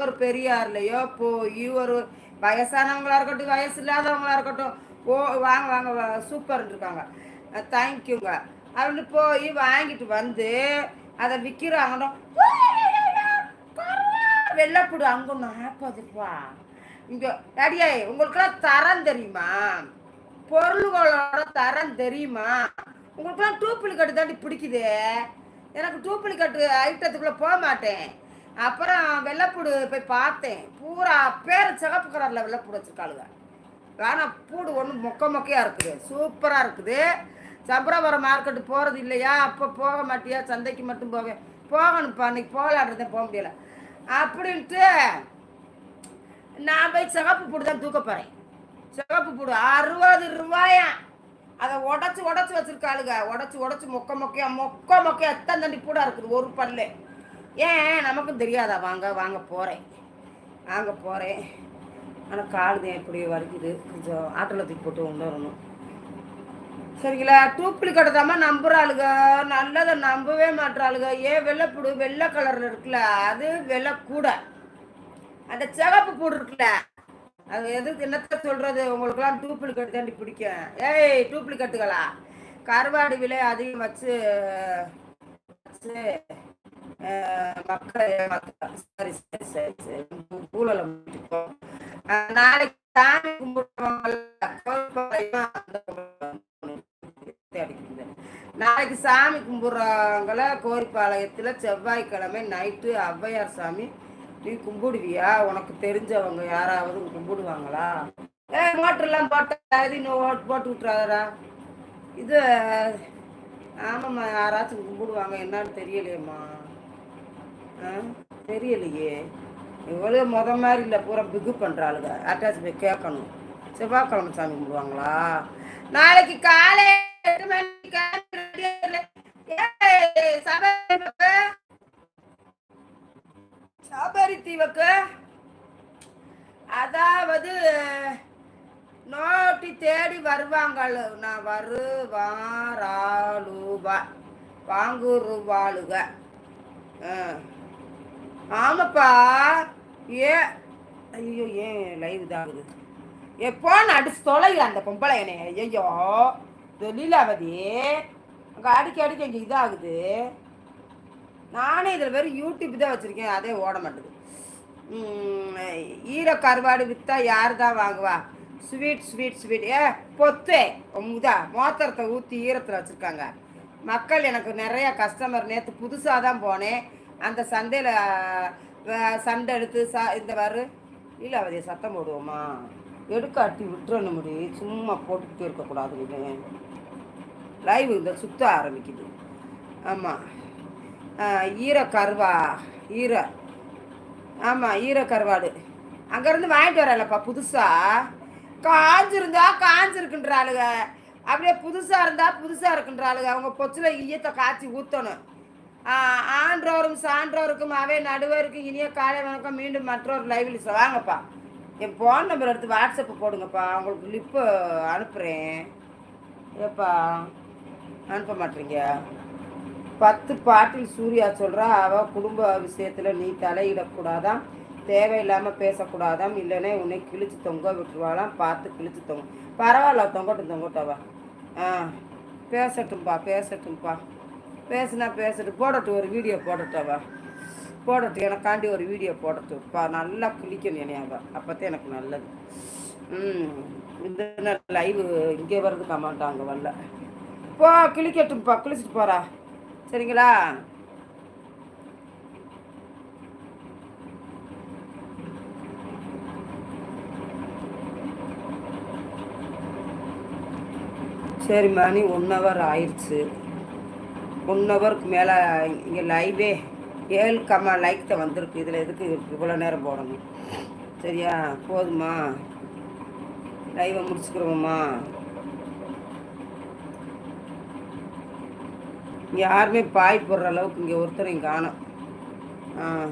ஒரு பெரியார்லையோ போய் ஒரு வயசானவங்களா இருக்கட்டும் வயசு இல்லாதவங்களா இருக்கட்டும் ஓ வாங்க வாங்க சூப்பர்னு இருக்காங்க தேங்க்யூங்க அப்படின்னு போய் வாங்கிட்டு வந்து அதை விற்கிறாங்கன்னா வெள்ளப்புடு அங்கே நாற்பதுப்பா இங்கே அடியே உங்களுக்கெல்லாம் தரம் தெரியுமா? பொருள்களோட தரம் தெரியுமா? உங்களுக்கெல்லாம் டூப்ளிகேட் தாண்டி பிடிக்குது. எனக்கு டூப்ளிகேட் ஐட்டத்துக்குள்ளே போக மாட்டேன் அப்புறம் வெள்ளைப்பூடு போய் பார்த்தேன். பூரா பேர் சிகப்பு கலரில் வெள்ளைப்பூடு வச்சுருக்காளுங்க. ஆனால் பூடு ஒன்று மொக்க மொக்கையாக இருக்குது. சூப்பராக இருக்குது. சம்பராபுரம் மார்க்கெட்டு போகிறது இல்லையா? அப்போ போக மாட்டியா? சந்தைக்கு மட்டும் போவேன் போகணும்ப்பா. அன்றைக்கி போகலான்றதே போக முடியல. அப்படின்ட்டு நான் போய் சிகப்பு பூடு தான் தூக்க போகிறேன் சிகப்பு பூடு அறுபது ரூபாயா? அதை உடச்சி உடச்சி வச்சிருக்காளுங்க. உடச்சி உடச்சி மொக்க மொக்கையா மொக்க மொக்கையா எத்தனை தண்டி பூடாக இருக்குது? ஒரு பல்லு. ஏன்? நமக்கும் தெரியாதா? வாங்க வாங்க போகிறேன் வாங்க போகிறேன் ஆனால் கால் தான் எப்படி வரைக்குது கொஞ்சம் ஆட்டோவில் தூக்கி போட்டு கொண்டு வரணும் சரிங்களா? டூப்ளிகேட் தாம்மா நம்புறாளுங்க நல்லதை நம்பவே மாட்டுறாளுங்க ஏன் வெள்ளைப்பூடு வெள்ளை கலரில் இருக்குல்ல அது வெள்ளை கூட. அந்த சிவப்பு பூடு இருக்குல்ல அது எதுக்கு என்னத்த சொல்கிறது உங்களுக்குலாம் டூப்ளிகேட் தாண்டி பிடிக்கும். ஏய் டூப்ளிகேட்டுகளா கருவாடு விலை அதிகம் வச்சு வச்சு மக்கள் ஏமாத்துறாங்க. சரி சரி சரி சரி. ஊழலை முடிச்சுக்கோ நாளைக்கு சாமி கும்பிடுறவங்க நாளைக்கு சாமி கும்பிடுறவங்கள கோரிப்பாளையத்தில் செவ்வாய்க்கிழமை நைட்டு ஔவையார் சாமி நீ கும்பிடுவியா? உனக்கு தெரிஞ்சவங்க யாராவது கும்பிடுவாங்களா? ஏ மோட்டர்லாம் போட்ட இது இன்னும் ஓட்டு போட்டு விட்றாதடா இது ஆமாம்மா யாராச்சும் கும்பிடுவாங்க என்னன்னு தெரியலையேம்மா. தெரியலையே. இவ்வளோ முத மாதிரி இல்லை பூரா பிகு பண்ணுறாளுங்க அட்டாச் போய் கேட்கணும். செவ்வாய்க்கிழமை சாமி கும்பிடுவாங்களா? நாளைக்கு காலை எட்டு மணிக்கு சபரி தீவுக்கு. அதாவது நோட்டி தேடி வருவாங்கள். நான் வருவாராளுவா. வாங்குருவாளுக. ஆ. ஆமாப்பா. ஏ ஐயோ ஏன் லைவ் இதாகுது? எப்போ அடிச்சு தொலைல அந்த பொம்பளை என்னை ஐயோ தொழிலாவதி அங்கே அடிக்க அடிக்க இங்கே இதாகுது. நானே இதில் வெறும் யூடியூப் தான் வச்சுருக்கேன் அதே ஓட மாட்டேது. ஈர கருவாடு விற்றா யார் தான் வாங்குவா? ஸ்வீட் ஸ்வீட் ஸ்வீட் ஏ பொத்தே. இதா மோத்திரத்தை ஊற்றி ஈரத்தில் வச்சுருக்காங்க. மக்கள் எனக்கு நிறையா கஸ்டமர் நேற்று புதுசாக தான் போனேன். அந்த சந்தையில் சண்டை எடுத்து சா இந்த வாரு இல்லை அவதைய சத்தம் போடுவோமா? எடுக்காட்டி விட்டுறணும் முடி. சும்மா போட்டுக்கிட்டே இருக்கக்கூடாது இது லைவ் இந்த சுத்த ஆரம்பிக்குது. ஆமாம் ஈர கருவா ஈர. ஆமாம் ஈர கருவாடு. அங்கேருந்து வாங்கிட்டு வரலப்பா புதுசாக காஞ்சிருந்தா காஞ்சிருக்குன்றாளுங்க அப்படியே புதுசாக இருந்தால் புதுசாக இருக்குன்றாளுங்க அவங்க பொச்சில் ஈயத்தை காய்ச்சி ஊற்றணும் சான்றோரும் சான்றோருக்கும் அவை நடுவருக்கும் இனிய காலை வணக்கம். மீண்டும் மற்றொரு லைவில் வாங்கப்பா. என் ஃபோன் நம்பர் எடுத்து வாட்ஸ்அப்பு போடுங்கப்பா. உங்களுக்கு லிப்பு அனுப்புகிறேன் ஏப்பா அனுப்ப மாட்டீங்க. பத்து பாட்டில் சூர்யா சொல்கிறா அவள் குடும்ப விஷயத்தில் நீ தலையிடக்கூடாதான் தேவையில்லாமல் பேசக்கூடாதாம் இல்லைன்னா உன்னை கிழிச்சு தொங்க விட்டுருவாளாம் பார்த்து கிழிச்சு தொங்க பரவாயில்ல தொங்கட்டும் தொங்கட்டவா ஆ பேசட்டும்பா பேசட்டும்பா. பேசுனா பேசட்டும் போடட்டும் ஒரு வீடியோ போடட்டவா போடட்டும் எனக்காண்டி ஒரு வீடியோ போடட்டும். பா நல்லா குளிக்கணும் என்னைய அவள் எனக்கு நல்லது. ம் இந்த லைவு இங்கே வர்றதுக்கு அங்கே வரல. போ கிளிக்கட்டும்ப்பா குளிச்சுட்டு போகிறா சரிங்களா? சரி மணி ஒன் ஹவர் ஆயிடுச்சு ஒன் ஹவருக்கு மேலே இங்கே லைவே ஏழு கம்மா லைக் தான் வந்திருக்கு. இதில் எதுக்கு இவ்வளோ நேரம் போடணும்? சரியா? போதுமா? லைவை முடிச்சுக்கிறோமா? இங்கே யாருமே பாய் போடுற அளவுக்கு இங்கே ஒருத்தரையும் காணும். ஆ.